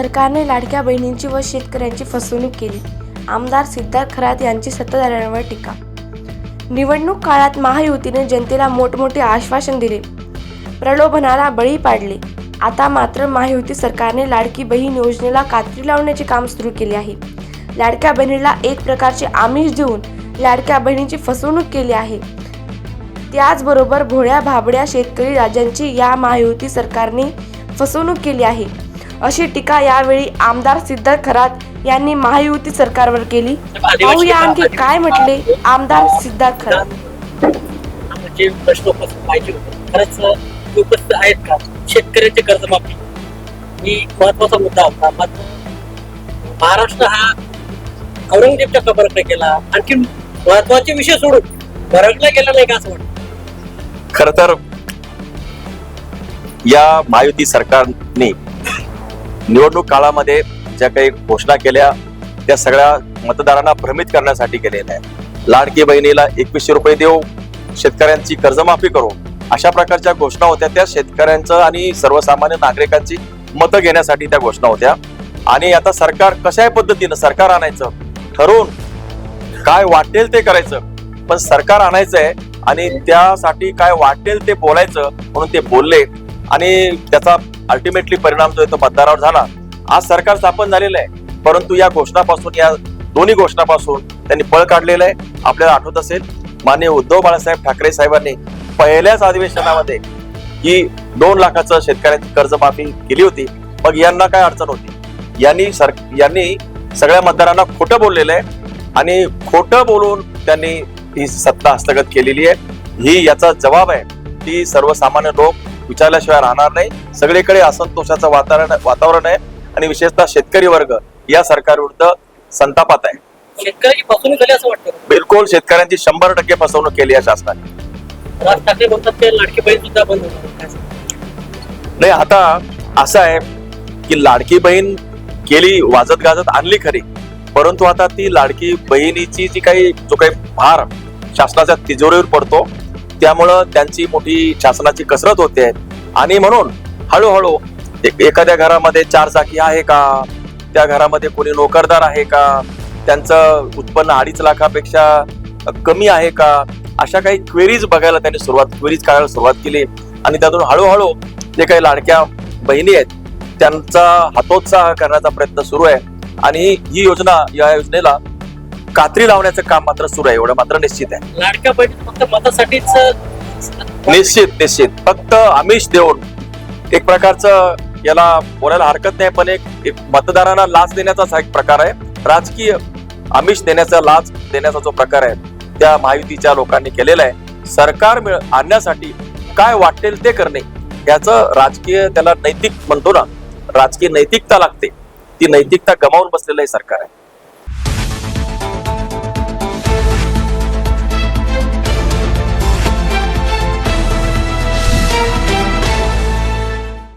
सरकारने लाडक्या बहिणींची व शेतकऱ्यांची फसवणूक केली. आमदार सिद्धार्थ खरात यांची सत्ताधाऱ्यांवर टीका. निवडणूक काळात महायुतीने जनतेला मोठमोठे आश्वासन दिले. प्रलोभनाला बळी पाडले. आता मात्र महायुती सरकारने लाडकी बहीण योजनेला कात्री लावण्याचे काम सुरू केले आहे. लाडक्या बहिणीला एक प्रकारचे आमिष देऊन लाडक्या बहिणीची फसवणूक केली आहे. त्याचबरोबर भोळ्या भाबड्या शेतकरी राजांची या महायुती सरकारने फसवणूक केली आहे. अशी टीका यावेळी आमदार सिद्धार्थ खरात यांनी महायुती सरकारवर केली. पाहूया आणखी काय म्हटले आमदार सिद्धार्थ खरात? जे प्रश्न उपस्थित पाहिजे होते. खरंच उपस्थित आहेत का? शेतकऱ्याची कर्जमाफी. ही महत्त्वाचा मुद्दा होता. महाराष्ट्र हा औरंगजेबच्या कबरकडे गेला. आणखी महत्त्वाचे विषय सोडून बरडला गेला नाही का असं वाटतं? खर तर या महायुती सरकारने निवडणूक काळामध्ये ज्या काही घोषणा केल्या त्या सगळ्या मतदारांना भ्रमित करण्यासाठी केलेल्या आहे लाडकी बहिणीला एकवीसशे रुपये देऊ शेतकऱ्यांची कर्जमाफी करू अशा प्रकारच्या घोषणा होत्या त्या शेतकऱ्यांचं आणि सर्वसामान्य नागरिकांची मतं घेण्यासाठी त्या घोषणा होत्या. आणि आता सरकार कशाही पद्धतीनं सरकार आणायचं? ठरवून काय वाटेल ते करायचं. पण सरकार आणायचंय आणि त्यासाठी काय वाटेल ते बोलायचं म्हणून ते बोलले. आणि त्याचा अल्टिमेटली परिणाम जो आहे तो मतदारावर झाला. आज सरकार स्थापन झालेलं आहे. परंतु या घोषणापासून या दोन्ही घोषणापासून त्यांनी पळ काढलेलं आहे. आपल्याला आठवत असेल माननीय उद्धव बाळासाहेब ठाकरे साहेबांनी पहिल्याच अधिवेशनामध्ये ही दोन लाखाचं शेतकऱ्यांची कर्जमाफी केली होती. मग यांना काय अडचण होती? यांनी सर यांनी सगळ्या मतदारांना खोटं बोललेलं आहे आणि खोटं बोलून त्यांनी ही सत्ता हस्तगत केलेली आहे. ही याचा जबाब आहे. ती सर्वसामान्य लोक विचारल्याशिवाय राहणार नाही. सगळीकडे असंतोषाचं वातावरण वातावरण आहे आणि विशेषतः शेतकरी वर्ग या सरकारविरुद्ध संतापात आहे. शेतकऱ्याची फसवणूक झाली असं वाटतं बिलकुल शेतकऱ्यांची शंभर टक्के फसवणूक केली या शासनाने. राज ठाकरे म्हणतात ते लाडकी बहीण सुद्धा बंद होणार? नाही आता असं आहे की लाडकी बहीण केली वाजत गाजत आणली खरी. परंतु आता ती लाडकी बहिणीची जी काही जो काही भार शासनाच्या तिजोरीवर पडतो त्यामुळं त्यांची मोठी शासनाची कसरत होते. आणि म्हणून हळूहळू एक- एखाद्या घरामध्ये चार चाकी आहे का? त्या घरामध्ये कोणी नोकरदार आहे का? त्यांचं उत्पन्न अडीच लाखापेक्षा कमी आहे का? अशा काही क्वेरीज बघायला त्यांनी सुरुवात क्वेरीज काढायला सुरुवात केली. आणि त्यातून हळूहळू जे काही लाडक्या बहिणी आहेत त्यांचा हातोत्साह करण्याचा प्रयत्न सुरू आहे. आणि ही योजना या योजनेला कात्री लावण्याचं काम मात्र सुरू आहे एवढं मात्र निश्चित आहे. लाडक्या बहिणी फक्त मतासाठीच निश्चित निश्चित. फक्त आमिष देऊन एक प्रकारचं याला बोलायला हरकत नाही पण एक एक मतदारांना लाच देण्याचाच हा एक प्रकार आहे. राजकीय आमिष देण्याचा लाच देण्याचा जो प्रकार आहे त्या महायुतीच्या लोकांनी केलेला आहे. सरकार मिळ आणण्यासाठी काय वाटेल ते करणे याचं राजकीय त्याला नैतिक म्हणतो ना राजकीय नैतिकता लागते. ती नैतिकता गमावून बसलेलं आहे सरकार आहे.